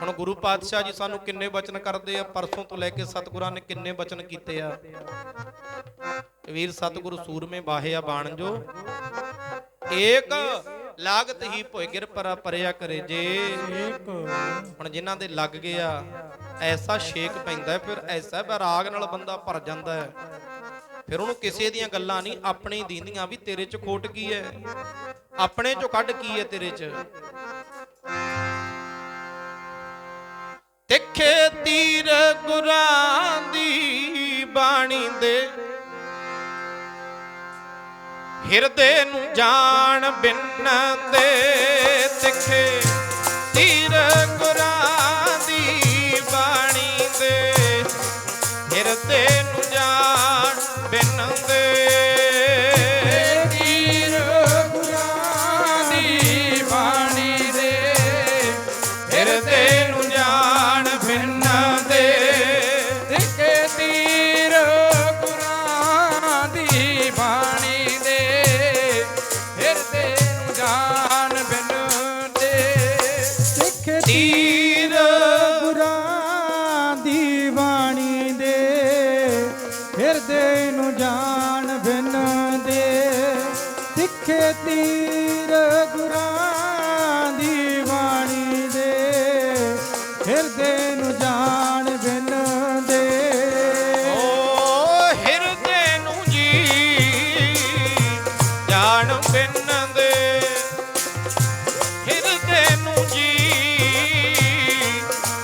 ਹੁਣ ਗੁਰੂ ਪਾਤਸ਼ਾਹ ਜੀ ਸਾਨੂੰ ਕਿੰਨੇ ਬਚਨ ਕਰਦੇ ਆ ਪਰਸੋਂ ਤੋਂ ਲੈ ਕੇ ਸਤਿਗੁਰਾਂ ਨੇ ਕਿੰਨੇ ਬਚਨ ਕੀਤੇ ਆ। ਵੀਰ ਸਤਿਗੁਰੂ ਸੂਰਮੇ ਬਾਹਿਆ ਬਾਣ ਜੋ ਏਕ ਲਾਗਤ ਹੀ ਭੋਇ ਗਿਰ ਪਰ ਪਰਿਆ ਕਰੇ ਜੇ। ਏਕ। ਹੁਣ ਜਿਨ੍ਹਾਂ ਦੇ ਲੱਗ ਗਿਆ ਐਸਾ ਛੇਕ ਪੈਂਦਾ ਹੈ, ਫਿਰ ਐਸਾ ਬਰਾਗ ਨਾਲ ਬੰਦਾ ਭਰ ਜਾਂਦਾ ਹੈ। ਫਿਰ ਉਹਨੂੰ ਕਿਸੇ ਦੀਆਂ ਗੱਲਾਂ ਨਹੀਂ ਆਪਣੀ ਦੀਂਦੀਆਂ ਵੀ ਤੇਰੇ 'ਚ ਖੋਟ ਕੀ ਹੈ? ਆਪਣੇ 'ਚੋਂ ਕੱਢ ਕੀ ਹੈ ਤੇਰੇ 'ਚ? ਤਿੱਖੇ ਤੀਰ ਗੁਰਾਂ ਦੀ ਬਾਣੀ ਦੇ ਹਿਰਦੇ ਨੂੰ ਜਾਣ ਬਿਨ ਦੇ ਤਿੱਖੇ ਤੀਰ ਗੁਰਾਂ ਦੀ ਬਾਣੀ ਦੇ ਹਿਰਦੇ ਨੂੰ ਜਾਣ ਬਿਨ ਦੇ ਜਾਣ ਬਿਨ ਦੇ, ਸਿੱਖੇ ਤੀਰ ਗੁਰਾਂ ਦੀ ਬਾਣੀ ਦੇ, ਹਿਰਦੇ ਨੂੰ ਜਾਣ ਬਿਨ ਦੇ। ਓ ਹਿਰਦੇ ਨੂੰ ਜੀ, ਜਾਣ ਬਿਨ ਦੇ। ਹਿਰਦੇ ਨੂੰ ਜੀ,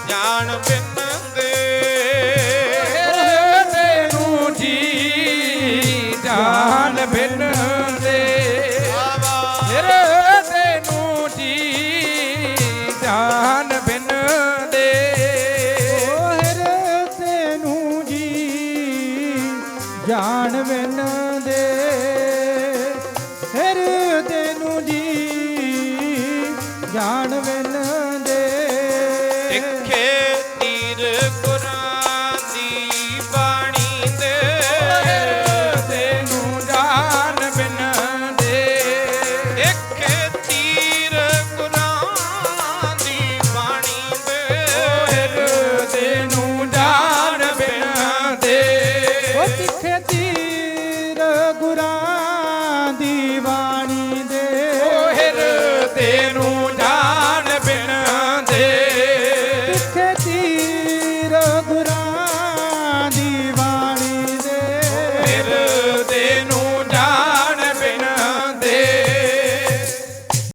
ਜਾਣ ਬਿਨ ਜਾਣ ਬਿਨ ਦੇ। ਆਵਾ ਹਿਰਦੇ ਜੀ ਜਾਣ ਬਿਨ ਦੇ। ਓ ਹਿਰਦੇ ਨੂੰ ਜੀ ਜਾਣ ਬਿਨ ਦੇ। ਹਿਰਦੇ ਨੂੰ ਜੀ ਜਾਣ ਬਿਨ ਤਿੱਖੇ ਤੀਰ ਗੁਰਾਂ ਦੀ ਬਾਣੀ ਦੇ। ਓਹਰ ਤੇ ਨੂੰ ਜਾਣ ਬਿਨ ਦੇ। ਤਿੱਖੇ ਤੀਰ ਗੁਰਾਂ